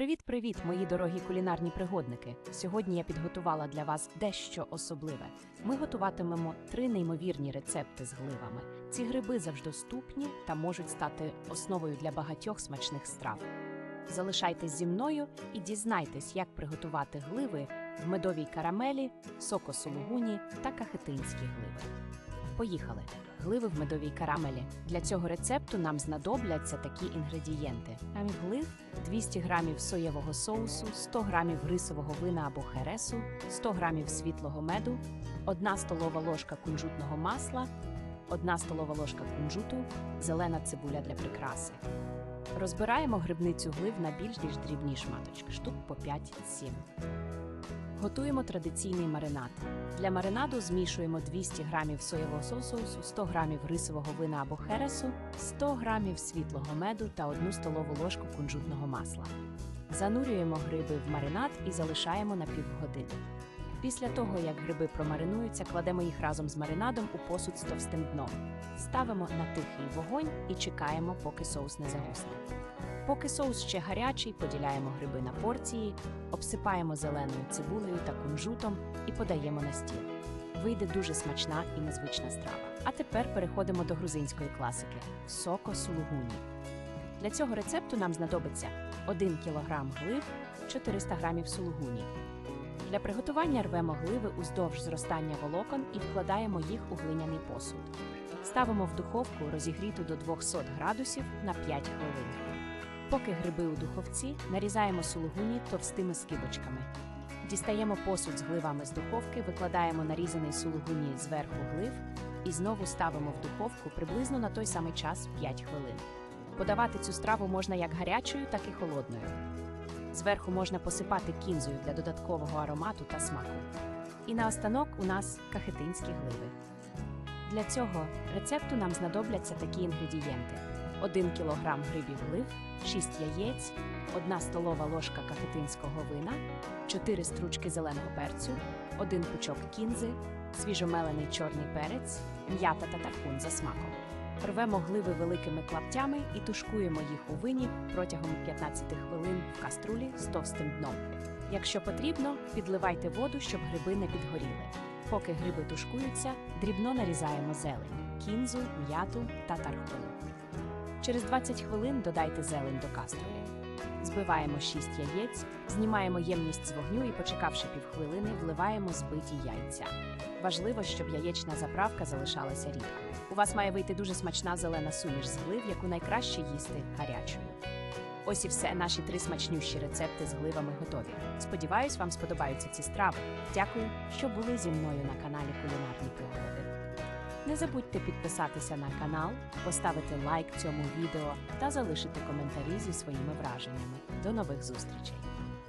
Привіт-привіт, мої дорогі кулінарні пригодники! Сьогодні я підготувала для вас дещо особливе. Ми готуватимемо три неймовірні рецепти з гливами. Ці гриби завжди доступні та можуть стати основою для багатьох смачних страв. Залишайтесь зі мною і дізнайтесь, як приготувати гливи в медовій карамелі, сокосулугуні та кахетинські гливи. Поїхали! Гливи в медовій карамелі. Для цього рецепту нам знадобляться такі інгредієнти: глив, 200 грамів соєвого соусу, 100 грамів рисового вина або хересу, 100 грамів світлого меду, 1 столова ложка кунжутного масла, 1 столова ложка кунжуту, зелена цибуля для прикраси. Розбираємо грибницю глив на більш ніж дрібні шматочки, штук по 5-7. Готуємо традиційний маринад. Для маринаду змішуємо 200 грамів соєвого соусу, 100 грамів рисового вина або хересу, 100 грамів світлого меду та 1 столову ложку кунжутного масла. Занурюємо гриби в маринад і залишаємо на півгодини. Після того, як гриби промаринуються, кладемо їх разом з маринадом у посуд з товстим дном. Ставимо на тихий вогонь і чекаємо, поки соус не загусне. Поки соус ще гарячий, поділяємо гриби на порції, обсипаємо зеленою цибулею та кунжутом і подаємо на стіл. Вийде дуже смачна і незвична страва. А тепер переходимо до грузинської класики соко сулугуні. Для цього рецепту нам знадобиться 1 кг глив, 400 г сулугуні. Для приготування рвемо гливи уздовж зростання волокон і вкладаємо їх у глиняний посуд. Ставимо в духовку розігріту до 200 градусів на 5 хвилин. Поки гриби у духовці, нарізаємо сулугуні товстими скибочками. Дістаємо посуд з гливами з духовки, викладаємо нарізаний сулугуні зверху глив і знову ставимо в духовку приблизно на той самий час 5 хвилин. Подавати цю страву можна як гарячою, так і холодною. Зверху можна посипати кінзою для додаткового аромату та смаку. І наостанок у нас кахетинські гливи. Для цього рецепту нам знадобляться такі інгредієнти: 1 кг грибів глив, 6 яєць, 1 столова ложка кахетинського вина, 4 стручки зеленого перцю, 1 пучок кінзи, свіжомелений чорний перець, м'ята та тархун за смаком. Рвемо гливи великими клаптями і тушкуємо їх у вині протягом 15 хвилин в каструлі з товстим дном. Якщо потрібно, підливайте воду, щоб гриби не підгоріли. Поки гриби тушкуються, дрібно нарізаємо зелень, кінзу, м'яту та тархун. Через 20 хвилин додайте зелень до каструлі. Збиваємо 6 яєць, знімаємо ємність з вогню і, почекавши півхвилини, вливаємо збиті яйця. Важливо, щоб яєчна заправка залишалася рідкою. У вас має вийти дуже смачна зелена суміш з глив, яку найкраще їсти гарячою. Ось і все, наші три смачнющі рецепти з гливами готові. Сподіваюсь, вам сподобаються ці страви. Дякую, що були зі мною на каналі Кулінарні Пригоди. Не забудьте підписатися на канал, поставити лайк цьому відео та залишити коментарі зі своїми враженнями. До нових зустрічей!